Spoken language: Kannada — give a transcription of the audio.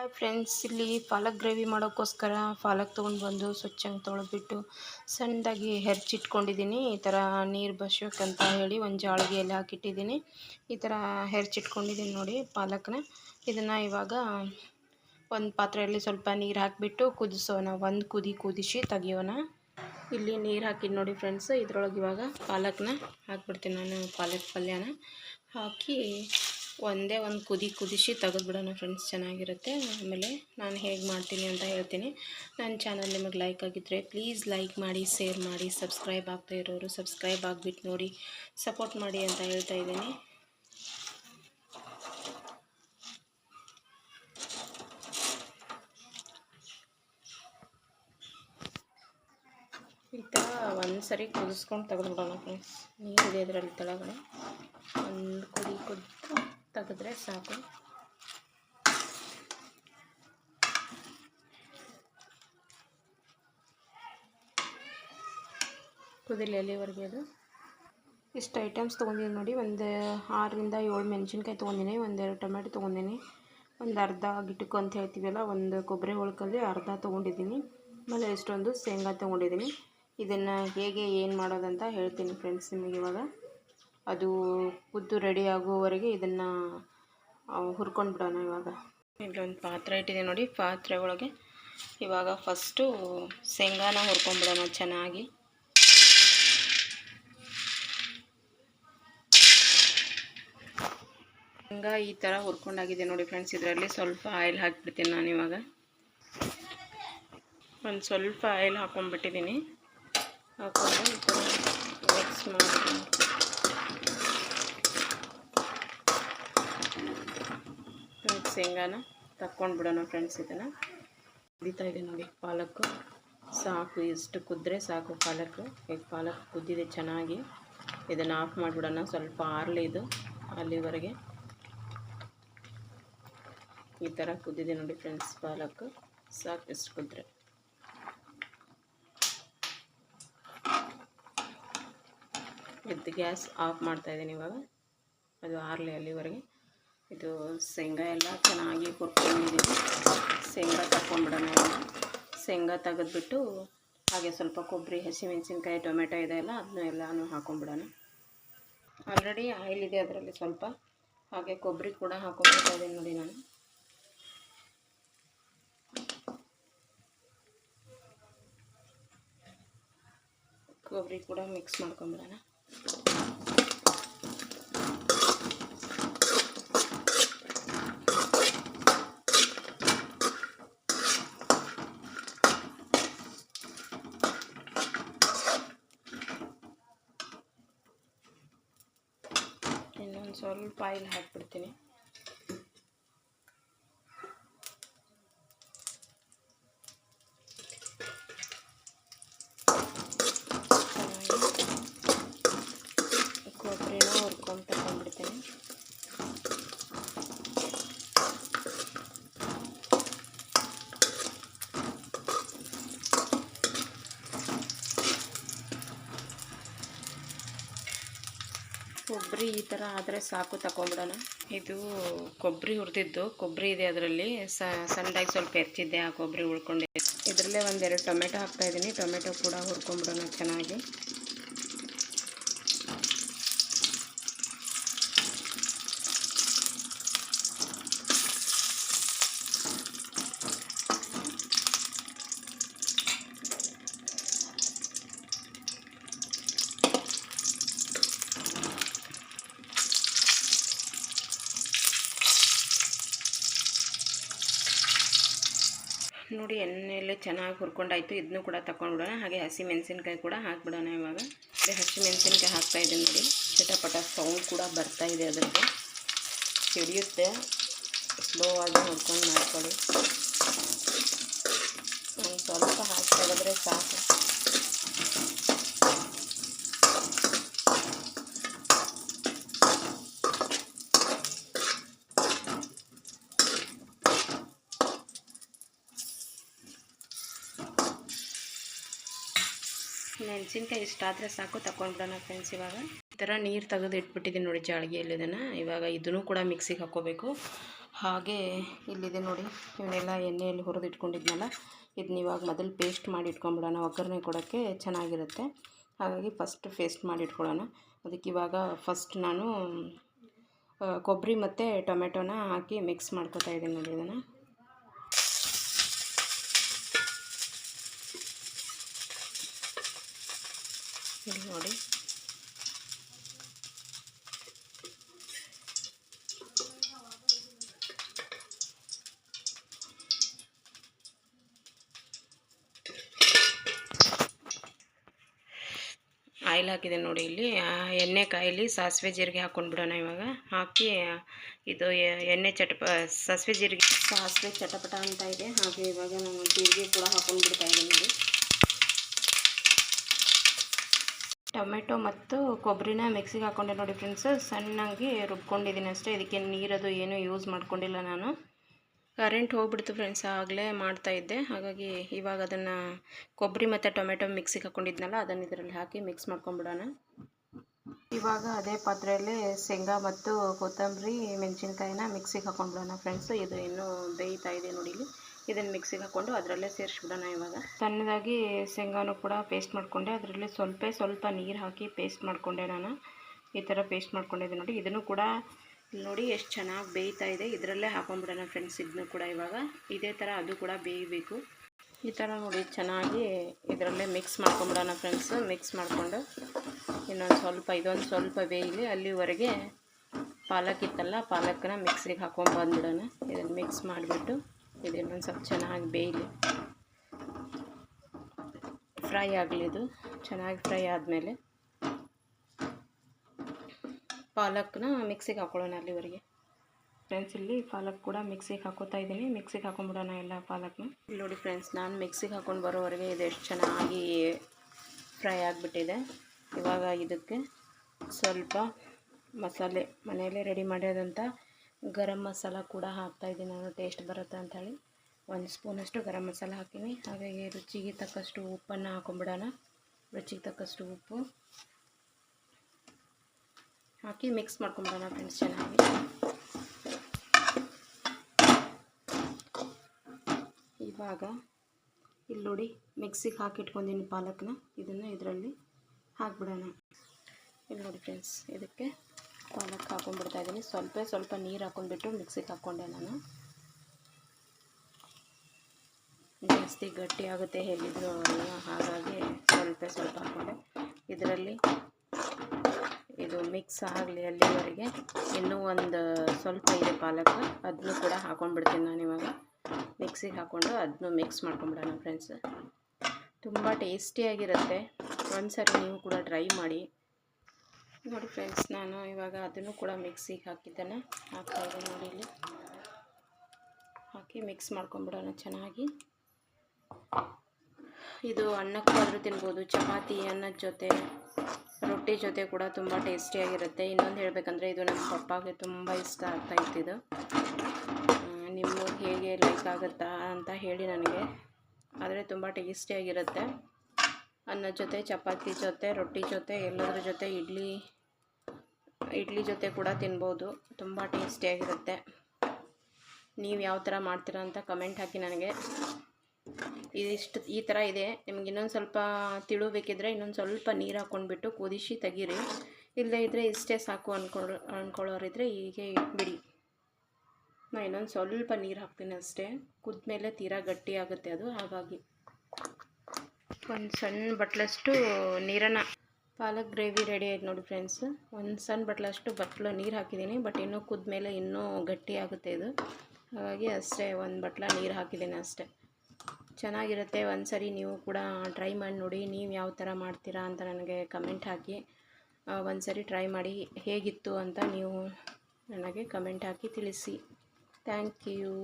ಹಾಯ್ ಫ್ರೆಂಡ್ಸ್, ಇಲ್ಲಿ ಪಾಲಕ್ ಗ್ರೇವಿ ಮಾಡೋಕ್ಕೋಸ್ಕರ ಪಾಲಕ್ ತೊಗೊಂಡು ಬಂದು ಸ್ವಚ್ಛಂಗೆ ತೊಳೆದ್ಬಿಟ್ಟು ಸಣ್ಣದಾಗಿ ಹೆರ್ಚಿಟ್ಕೊಂಡಿದ್ದೀನಿ ಈ ಥರ ನೀರು ಬಸಬೇಕಂತ ಹೇಳಿ ಒಂದು ಜಾಳಿಗೆಯಲ್ಲಿ ಹಾಕಿಟ್ಟಿದ್ದೀನಿ. ಈ ಥರ ಹೆರ್ಚಿಟ್ಕೊಂಡಿದ್ದೀನಿ ನೋಡಿ ಪಾಲಕ್ನ. ಇದನ್ನು ಇವಾಗ ಒಂದು ಪಾತ್ರೆಯಲ್ಲಿ ಸ್ವಲ್ಪ ನೀರು ಹಾಕಿಬಿಟ್ಟು ಕುದಿಸೋಣ. ಒಂದು ಕುದಿ ಕುದಿಸಿ ತೆಗಿಯೋಣ. ಇಲ್ಲಿ ನೀರು ಹಾಕಿದ್ದು ನೋಡಿ ಫ್ರೆಂಡ್ಸ್, ಇದ್ರೊಳಗೆ ಇವಾಗ ಪಾಲಕ್ನ ಹಾಕ್ಬಿಡ್ತೀನಿ ನಾನು ಪಾಲಕ್ ಪಲ್ಯನ. ಹಾಕಿ ಒಂದೇ ಒಂದು ಕುದಿ ಕುದಿಸಿ ತೆಗೆದ್ಬಿಡೋಣ ಫ್ರೆಂಡ್ಸ್, ಚೆನ್ನಾಗಿರುತ್ತೆ. ಆಮೇಲೆ ನಾನು ಹೇಗೆ ಮಾಡ್ತೀನಿ ಅಂತ ಹೇಳ್ತೀನಿ. ನನ್ನ ಚಾನಲ್ ನಿಮಗೆ ಲೈಕ್ ಆಗಿದ್ದರೆ ಪ್ಲೀಸ್ ಲೈಕ್ ಮಾಡಿ, ಶೇರ್ ಮಾಡಿ, ಸಬ್ಸ್ಕ್ರೈಬ್ ಆಗ್ತಾ ಇರೋರು ಸಬ್ಸ್ಕ್ರೈಬ್ ಆಗಿಬಿಟ್ಟು ನೋಡಿ, ಸಪೋರ್ಟ್ ಮಾಡಿ ಅಂತ ಹೇಳ್ತಾ ಇದ್ದೀನಿ. ಈ ಥರ ಒಂದು ಸರಿ ಕುದಿಸ್ಕೊಂಡು ತೆಗೆದ್ಬಿಡೋಣ ಫ್ರೆಂಡ್ಸ್. ನೀರಿದೆ ಅದರಲ್ಲಿ ಕೆಳಗಡೆ. ಒಂದು ತೆಗೆದ್ರೆ ಸಾಕು. ಕುದಿಲಿ ಅಲ್ಲಿವರೆಗೆ ಅದು. ಇಷ್ಟು ಐಟಮ್ಸ್ ತೊಗೊಂಡಿದ್ದೀನಿ ನೋಡಿ. ಒಂದು ಆರರಿಂದ ಏಳು ಮೆಣಸಿನ್ಕಾಯಿ ತೊಗೊಂಡಿನಿ, ಒಂದೆರಡು ಟೊಮೆಟೊ ತೊಗೊಂಡಿನಿ, ಒಂದು ಅರ್ಧ ಗಿಟಕು ಅಂತ ಹೇಳ್ತೀವಲ್ಲ, ಒಂದು ಕೊಬ್ಬರಿ ಹೊಳ್ಕಲ್ಲಿ ಅರ್ಧ ತೊಗೊಂಡಿದ್ದೀನಿ. ಆಮೇಲೆ ಇಷ್ಟೊಂದು ಶೇಂಗಾ ತೊಗೊಂಡಿದ್ದೀನಿ. ಇದನ್ನು ಹೇಗೆ, ಏನು ಮಾಡೋದಂತ ಹೇಳ್ತೀನಿ ಫ್ರೆಂಡ್ಸ್ ನಿಮಗೆ ಇವಾಗ. ಅದು ಕುದ್ದು ರೆಡಿ ಆಗುವವರೆಗೆ ಇದನ್ನು ಹುರ್ಕೊಂಡು ಬಿಡೋಣ ಇವಾಗ. ಇಲ್ಲೊಂದು ಪಾತ್ರೆ ಇಟ್ಟಿದೆ ನೋಡಿ, ಪಾತ್ರೆ ಒಳಗೆ ಇವಾಗ ಫಸ್ಟು ಶೇಂಗಾನ ಹುರ್ಕೊಂಡ್ಬಿಡೋಣ ಚೆನ್ನಾಗಿ. ಶೇಂಗಾ ಈ ಥರ ಹುರ್ಕೊಂಡಾಗಿದೆ ನೋಡಿ ಫ್ರೆಂಡ್ಸ್ ಇದರಲ್ಲಿ ಸ್ವಲ್ಪ ಆಯಿಲ್ ಹಾಕಿಬಿಡ್ತೀನಿ ನಾನು ಇವಾಗ. ಒಂದು ಸ್ವಲ್ಪ ಆಯಿಲ್ ಹಾಕೊಂಡ್ಬಿಟ್ಟಿದ್ದೀನಿ. ಹಾಕೊಂಡು ಈ ಥರ ಮಿಕ್ಸ್ ಮಾಡಿ ಶೇಂಗಾನ ತಕ್ಕೊಂಡು ಬಿಡೋಣ ಫ್ರೆಂಡ್ಸ್ ಇದನ್ನು. ಕುದೀತಾ ಇದೆ ನೋಡಿ ಪಾಲಕ್ಕು ಸಾಕು ಇಷ್ಟು ಕುದ್ರೆ ಸಾಕು ಪಾಲಕ್ಕು ಈಗ ಪಾಲಕ್ ಕುದ್ದಿದೆ ಚೆನ್ನಾಗಿ. ಇದನ್ನು ಆಫ್ ಮಾಡಿಬಿಡೋಣ, ಸ್ವಲ್ಪ ಆರಲಿ ಇದು ಅಲ್ಲಿವರೆಗೆ ಈ ಥರ ಕುದ್ದಿದೆ ನೋಡಿ ಫ್ರೆಂಡ್ಸ್ ಪಾಲಕ್ಕು ಸಾಕು ಇಷ್ಟು ಕುದ್ರೆ. ಇದು ಗ್ಯಾಸ್ ಆಫ್ ಮಾಡ್ತಾಯಿದ್ದೀನಿ ಇವಾಗ. ಅದು ಆರಲಿ ಅಲ್ಲಿವರೆಗೆ ಇದು ಶೇಂಗಾ ಎಲ್ಲ ಚೆನ್ನಾಗಿ ಹುರ್ಕೊಂಡಿದ್ದೀನಿ ಶೇಂಗಾ ತಗೊಂಡ್ಬಿಡೋಣ ಶೇಂಗಾ ತೆಗೆದ್ಬಿಟ್ಟು ಹಾಗೆ ಸ್ವಲ್ಪ ಕೊಬ್ಬರಿ, ಹಸಿಮೆಣಸಿನ್ಕಾಯಿ, ಟೊಮೆಟೊ ಇದೆ ಅಲ್ಲ ಅದನ್ನ ಎಲ್ಲನೂ ಹಾಕೊಂಡ್ಬಿಡೋಣ. ಆಲ್ರೆಡಿ ಆಯಿಲ್ ಇದೆ ಅದರಲ್ಲಿ ಸ್ವಲ್ಪ. ಹಾಗೆ ಕೊಬ್ಬರಿ ಕೂಡ ಹಾಕೊಂಡ್ಬಿಡ್ತಾ ನೋಡಿ ನಾನು. ಕೊಬ್ಬರಿ ಕೂಡ ಮಿಕ್ಸ್ ಮಾಡ್ಕೊಂಬಿಡೋಣ ಇನ್ನೊಂದು ಸ್ವಲ್ಪ ಆಯಿಲ್ ಹಾಕ್ಬಿಡ್ತೀನಿ ಕೊಬ್ಬರಿನ ಹುರ್ಕೊಂಡು ತಗೊಂಡ್ಬಿಡ್ತೀನಿ ಕೊಬ್ಬರಿ ಈ ಥರ ಆದರೆ ಸಾಕು ತಗೊಂಬಿಡೋಣ ಇದು ಕೊಬ್ಬರಿ ಹುರಿದಿದ್ದು. ಕೊಬ್ಬರಿ ಇದೆ ಅದರಲ್ಲಿ. ಸಣ್ಣದಾಗಿ ಸ್ವಲ್ಪ ಹೆಚ್ಚಿದ್ದೆ ಆ ಕೊಬ್ಬರಿ ಉಳ್ಕೊಂಡಿದ್ದೆ ಇದರಲ್ಲೇ ಒಂದೆರಡು ಟೊಮೆಟೊ ಹಾಕ್ತಾಯಿದ್ದೀನಿ ಟೊಮೆಟೊ ಕೂಡ ಹುರ್ಕೊಂಬಿಡೋಣ ಚೆನ್ನಾಗಿ. ನೋಡಿ ಎಣ್ಣೆಯಲ್ಲಿ ಚೆನ್ನಾಗಿ ಹುರ್ಕೊಂಡಾಯ್ತು ಇದನ್ನು ಕೂಡ ತಗೊಂಡ್ಬಿಡೋಣ ಹಾಗೆ ಹಸಿ ಮೆಣಸಿನ್ಕಾಯಿ ಕೂಡ ಹಾಕ್ಬಿಡೋಣ ಇವಾಗ. ಅದೇ ಹಸಿ ಮೆಣಸಿನ್ಕಾಯಿ ಹಾಕ್ತಾಯಿದ್ದೀನಿ ನೋಡಿ. ಚಟಪಟ ಸೌಂಡ್ ಕೂಡ ಬರ್ತಾ ಇದೆ ಅದಕ್ಕೆ. ಸಿಡಿಯುತ್ತೆ ಸ್ಲೋ ಆಗಿ ಹುರ್ಕೊಂಡು ಮಾಡ್ಕೊಳ್ಳಿ. ಒಂದು ಸ್ವಲ್ಪ ಹಾಕಿ ತೆಗೆದ್ರೆ ಸಾಕು. ಮೆಣಸಿನ್ಕಾಯಿ ಇಷ್ಟ ಆದರೆ ಸಾಕು ತಗೊಂಡ್ಬಿಡೋಣ ಫ್ರೆಂಡ್ಸ್ ಇವಾಗ. ಈ ಥರ ನೀರು ತೆಗೆದು ಇಟ್ಬಿಟ್ಟಿದ್ದೀನಿ ನೋಡಿ ಇದನ್ನು ಇವಾಗ ಇದನ್ನು ಕೂಡ ಮಿಕ್ಸಿಗೆ ಹಾಕ್ಕೋಬೇಕು. ಹಾಗೆ ಇಲ್ಲಿದೆ ನೋಡಿ, ಇವನ್ನೆಲ್ಲ ಎಣ್ಣೆಯಲ್ಲಿ ಹುರಿದು ಇಟ್ಕೊಂಡಿದ್ನಲ್ಲ ಇದನ್ನ ಇವಾಗ ಮೊದಲು ಪೇಸ್ಟ್ ಮಾಡಿ ಇಟ್ಕೊಂಬಿಡೋಣ ಒಗ್ಗರಣೆ ಕೊಡೋಕ್ಕೆ ಚೆನ್ನಾಗಿರುತ್ತೆ. ಹಾಗಾಗಿ ಫಸ್ಟ್ ಪೇಸ್ಟ್ ಮಾಡಿ ಇಟ್ಕೊಳ್ಳೋಣ. ಅದಕ್ಕೆ ಇವಾಗ ಫಸ್ಟ್ ನಾನು ಕೊಬ್ಬರಿ ಮತ್ತು ಟೊಮೆಟೊನ ಹಾಕಿ ಮಿಕ್ಸ್ ಮಾಡ್ಕೋತಾ ಇದ್ದೀನಿ ನೋಡಿ ಇದನ್ನು. ಇಲ್ಲಿ ನೋಡಿ. ಆಯಿಲ್ ಹಾಕಿದೆ ನೋಡಿ ಇಲ್ಲಿ. ಎಣ್ಣೆ ಕಾಯಿಲಿ ಸಾಸಿವೆ ಜೀರಿಗೆ ಹಾಕ್ಕೊಂಡ್ಬಿಡೋಣ ಇವಾಗ. ಹಾಕಿ ಇದು ಎಣ್ಣೆ ಚಟಪ ಸಾಸಿವೆ ಜೀರಿಗೆ. ಸಾಸಿವೆ ಚಟಪಟ ಅಂತ ಇದೆ. ಹಾಗೆ ಇವಾಗ ನಾನು ಜೀರಿಗೆ ಕೂಡ ಹಾಕ್ಕೊಂಡ್ಬಿಡ್ತಾ ಇದ್ದೀನಿ ನೋಡಿ. ಟೊಮೆಟೊ ಮತ್ತು ಕೊಬ್ಬರಿನ ಮಿಕ್ಸಿಗೆ ಹಾಕ್ಕೊಂಡೆ ನೋಡಿ ಫ್ರೆಂಡ್ಸ್. ಸಣ್ಣಗೆ ರುಬ್ಕೊಂಡಿದ್ದೀನಿ ಅಷ್ಟೇ. ಇದಕ್ಕೆ ನೀರದು ಏನೂ ಯೂಸ್ ಮಾಡ್ಕೊಂಡಿಲ್ಲ ನಾನು. ಕರೆಂಟ್ ಹೋಗ್ಬಿಡ್ತು ಫ್ರೆಂಡ್ಸ್. ಆಗಲೇ ಮಾಡ್ತಾಯಿದ್ದೆ ಹಾಗಾಗಿ ಇವಾಗ ಅದನ್ನು ಕೊಬ್ಬರಿ ಮತ್ತು ಟೊಮೆಟೊ ಮಿಕ್ಸಿಗೆ ಹಾಕ್ಕೊಂಡಿದ್ನಲ್ಲ ಅದನ್ನು ಇದರಲ್ಲಿ ಹಾಕಿ ಮಿಕ್ಸ್ ಮಾಡ್ಕೊಂಬಿಡೋಣ. ಇವಾಗ ಅದೇ ಪಾತ್ರೆಯಲ್ಲಿ ಶೇಂಗಾ ಮತ್ತು ಕೊತ್ತಂಬರಿ ಮೆಣಸಿನ್ಕಾಯಿನ ಮಿಕ್ಸಿಗೆ ಹಾಕ್ಕೊಂಡ್ಬಿಡೋಣ ಫ್ರೆಂಡ್ಸ್. ಇದು ಇನ್ನೂ ಬೇಯ್ತಾ ಇದೆ ನೋಡಿ ಇಲ್ಲಿ. ಇದನ್ನು ಮಿಕ್ಸಿಗೆ ಹಾಕ್ಕೊಂಡು ಅದರಲ್ಲೇ ಸೇರಿಸ್ಬಿಡೋಣ ಇವಾಗ. ಸಣ್ಣದಾಗಿ ಶೇಂಗಾನು ಕೂಡ ಪೇಸ್ಟ್ ಮಾಡಿಕೊಂಡೆ. ಅದರಲ್ಲಿ ಸ್ವಲ್ಪ ಸ್ವಲ್ಪ ನೀರು ಹಾಕಿ ಪೇಸ್ಟ್ ಮಾಡಿಕೊಂಡೆ ನಾನು. ಈ ಥರ ಪೇಸ್ಟ್ ಮಾಡ್ಕೊಂಡಿದ್ದೆ ನೋಡಿ. ಇದನ್ನು ಕೂಡ ನೋಡಿ ಎಷ್ಟು ಚೆನ್ನಾಗಿ ಬೇಯ್ತಾ ಇದೆ. ಇದರಲ್ಲೇ ಹಾಕೊಂಡ್ಬಿಡೋಣ ಫ್ರೆಂಡ್ಸ್ ಇದನ್ನು ಕೂಡ ಇವಾಗ. ಇದೇ ಥರ ಅದು ಕೂಡ ಬೇಯಬೇಕು. ಈ ಥರ ನೋಡಿ ಚೆನ್ನಾಗಿ ಇದರಲ್ಲೇ ಮಿಕ್ಸ್ ಮಾಡ್ಕೊಂಬಿಡೋಣ ಫ್ರೆಂಡ್ಸ್ ಮಿಕ್ಸ್ ಮಾಡಿಕೊಂಡು ಇನ್ನೊಂದು ಸ್ವಲ್ಪ, ಇದೊಂದು ಸ್ವಲ್ಪ ಬೇಯಲಿ ಅಲ್ಲಿವರೆಗೆ ಪಾಲಕ್ ಇತ್ತಲ್ಲ, ಪಾಲಕ್ನ ಮಿಕ್ಸಿಗೆ ಹಾಕೊಂಡು ಬಂದ್ಬಿಡೋಣ. ಇದನ್ನು ಮಿಕ್ಸ್ ಮಾಡಿಬಿಟ್ಟು. ಇದು ಇನ್ನೊಂದು ಸ್ವಲ್ಪ ಚೆನ್ನಾಗಿ ಬೇಯಲಿ. ಫ್ರೈ ಆಗಲಿ ಇದು. ಚೆನ್ನಾಗಿ ಫ್ರೈ ಆದಮೇಲೆ ಪಾಲಕ್ನ ಮಿಕ್ಸಿಗೆ ಹಾಕೊಳ್ಳೋಣ ಅಲ್ಲಿವರೆಗೆ. ಫ್ರೆಂಡ್ಸ್, ಇಲ್ಲಿ ಪಾಲಕ್ ಕೂಡ ಮಿಕ್ಸಿಗೆ ಹಾಕೋತಾ ಇದ್ದೀನಿ. ಮಿಕ್ಸಿಗೆ ಹಾಕೊಂಡ್ಬಿಡೋಣ ಎಲ್ಲ ಪಾಲಕ್ನ. ಇಲ್ಲಿ ನೋಡಿ ಫ್ರೆಂಡ್ಸ್, ನಾನು ಮಿಕ್ಸಿಗೆ ಹಾಕೊಂಡು ಬರೋವರೆಗೆ ಇದು ಎಷ್ಟು ಚೆನ್ನಾಗಿ ಫ್ರೈ ಆಗಿಬಿಟ್ಟಿದೆ. ಇವಾಗ ಇದಕ್ಕೆ ಸ್ವಲ್ಪ ಮಸಾಲೆ, ಮನೆಯಲ್ಲೇ ರೆಡಿ ಮಾಡಿರೋದಂಥ ಗರಂ ಮಸಾಲ ಕೂಡ ಹಾಕ್ತಾಯಿದ್ದೀನಿ ನಾನು ಟೇಸ್ಟ್ ಬರುತ್ತೆ ಅಂಥೇಳಿ ಒಂದು ಸ್ಪೂನಷ್ಟು ಗರಂ ಮಸಾಲ ಹಾಕೀನಿ ಹಾಗಾಗಿ ರುಚಿಗೆ ತಕ್ಕಷ್ಟು ಉಪ್ಪನ್ನು ಹಾಕೊಂಡ್ಬಿಡೋಣ ರುಚಿಗೆ ತಕ್ಕಷ್ಟು ಉಪ್ಪು ಹಾಕಿ ಮಿಕ್ಸ್ ಮಾಡ್ಕೊಂಬಿಡೋಣ ಫ್ರೆಂಡ್ಸ್ ಚೆನ್ನಾಗಿ. ಇವಾಗ ಇಲ್ಲಿ ನೋಡಿ ಮಿಕ್ಸಿಗೆ ಹಾಕಿಟ್ಕೊಂಡಿನಿ ಪಾಲಕ್ನ. ಇದನ್ನು ಇದರಲ್ಲಿ ಹಾಕ್ಬಿಡೋಣ. ಇಲ್ಲಿ ನೋಡಿ ಫ್ರೆಂಡ್ಸ್ ಇದಕ್ಕೆ ಪಾಲಕ್ ಹಾಕೊಂಡ್ಬಿಡ್ತಾ ಇದ್ದೀನಿ. ಸ್ವಲ್ಪ ಸ್ವಲ್ಪ ನೀರು ಹಾಕೊಂಡ್ಬಿಟ್ಟು ಮಿಕ್ಸಿಗೆ ಹಾಕ್ಕೊಂಡೆ ನಾನು. ಜಾಸ್ತಿ ಗಟ್ಟಿ ಆಗುತ್ತೆ ಅಲ್ವಾ ಹಾಗಾಗಿ ಸ್ವಲ್ಪ ಸ್ವಲ್ಪ ಹಾಕ್ಕೊಂಡೆ ಇದರಲ್ಲಿ ಇದು ಮಿಕ್ಸ್ ಆಗಲಿ ಅಲ್ಲಿವರೆಗೆ. ಇನ್ನೂ ಒಂದು ಸ್ವಲ್ಪ ಇದೆ ಪಾಲಕ್. ಅದನ್ನು ಕೂಡ ಹಾಕೊಂಡ್ಬಿಡ್ತೀನಿ ನಾನು ಇವಾಗ. ಮಿಕ್ಸಿಗೆ ಹಾಕ್ಕೊಂಡು ಅದನ್ನು ಮಿಕ್ಸ್ ಮಾಡ್ಕೊಂಬಿಡೋಣ ಫ್ರೆಂಡ್ಸ್. ತುಂಬ ಟೇಸ್ಟಿಯಾಗಿರುತ್ತೆ. ಒಂದು ಸರಿ ನೀವು ಕೂಡ ಟ್ರೈ ಮಾಡಿ. ನೋಡಿ ಫ್ರೆಂಡ್ಸ್, ನಾನು ಇವಾಗ ಅದನ್ನು ಕೂಡ ಮಿಕ್ಸಿಗೆ ಹಾಕಿದ್ದೇನೆ. ಹಾಕ್ತಾಯಿದ್ದೆ ನೋಡಿ ಇಲ್ಲಿ. ಹಾಕಿ ಮಿಕ್ಸ್ ಮಾಡ್ಕೊಂಬಿಡೋಣ ಚೆನ್ನಾಗಿ. ಇದು ಅನ್ನಕ್ಕಾದರೂ ತಿನ್ಬೋದು. ಚಪಾತಿ, ಅನ್ನದ ಜೊತೆ, ರೊಟ್ಟಿ ಜೊತೆ ಕೂಡ ತುಂಬ ಟೇಸ್ಟಿಯಾಗಿರುತ್ತೆ. ಇನ್ನೊಂದು ಹೇಳಬೇಕಂದ್ರೆ ಇದು ನಮ್ಮ ಪಪ್ಪಾಗೆ ತುಂಬ ಇಷ್ಟ ಆಗ್ತಾ ಇತ್ತಿದು ನಿಮ್ಮ ಹೇಗೆ ಲೈಕ್ ಆಗುತ್ತಾ ಅಂತ ಹೇಳಿ ನನಗೆ. ಆದರೆ ತುಂಬ ಟೇಸ್ಟಿಯಾಗಿರುತ್ತೆ. ಅನ್ನದ ಜೊತೆ, ಚಪಾತಿ ಜೊತೆ, ರೊಟ್ಟಿ ಜೊತೆ, ಎಲ್ಲದರ ಜೊತೆ ಇಡ್ಲಿ ಇಡ್ಲಿ ಜೊತೆ ಕೂಡ ತಿನ್ಬೋದು. ತುಂಬ ಟೇಸ್ಟಿಯಾಗಿರುತ್ತೆ ನೀವು ಯಾವ ಥರ ಮಾಡ್ತೀರಾ ಅಂತ ಕಮೆಂಟ್ ಹಾಕಿ ನನಗೆ. ಇದಿಷ್ಟು, ಈ ಥರ ಇದೆ. ನಿಮ್ಗೆ ಇನ್ನೊಂದು ಸ್ವಲ್ಪ ತಿಳು ಬೇಕಿದ್ರೆ ಇನ್ನೊಂದು ಸ್ವಲ್ಪ ನೀರು ಹಾಕ್ಕೊಂಡ್ಬಿಟ್ಟು ಕುದಿಸಿ ತೆಗೀರಿ. ಇಲ್ಲದೇ ಇದ್ದರೆ ಇಷ್ಟೇ ಸಾಕು ಅಂದ್ಕೊಳ್ಳೋ ಅಂದ್ಕೊಳ್ಳೋರಿದ್ರೆ ಹೀಗೆ ಬಿಡಿ ನಾನು ಇನ್ನೊಂದು ಸ್ವಲ್ಪ ನೀರು ಹಾಕ್ತೀನಿ ಅಷ್ಟೇ. ಕುದ್ಮೇಲೆ ತೀರಾ ಗಟ್ಟಿ ಆಗುತ್ತೆ ಅದು, ಹಾಗಾಗಿ. ಒಂದು ಸಣ್ಣ ಬಟ್ಲಷ್ಟು ನೀರನ್ನು. ಪಾಲಕ್ ಗ್ರೇವಿ ರೆಡಿ ಆಯ್ತು ನೋಡಿ ಫ್ರೆಂಡ್ಸ್ ಒಂದು ಸಣ್ಣ ಬಟ್ಲಷ್ಟು ಬಟ್ಲು ನೀರು ಹಾಕಿದ್ದೀನಿ ಬಟ್ ಇನ್ನೂ ಕುದ್ಮೇಲೆ ಇನ್ನೂ ಗಟ್ಟಿ ಆಗುತ್ತೆ ಇದು. ಹಾಗಾಗಿ ಅಷ್ಟೇ, ಒಂದು ಬಟ್ಲ ನೀರು ಹಾಕಿದ್ದೀನಿ ಅಷ್ಟೇ. ಚೆನ್ನಾಗಿರುತ್ತೆ ಒಂದು ಸರಿ ನೀವು ಕೂಡ ಟ್ರೈ ಮಾಡಿ ನೋಡಿ, ನೀವು ಯಾವ ಥರ ಮಾಡ್ತೀರಾ ಅಂತ ನನಗೆ ಕಮೆಂಟ್ ಹಾಕಿ. ಒಂದು ಸರಿ ಟ್ರೈ ಮಾಡಿ ಹೇಗಿತ್ತು ಅಂತ ನೀವು ನನಗೆ ಕಮೆಂಟ್ ಹಾಕಿ ತಿಳಿಸಿ. Thank you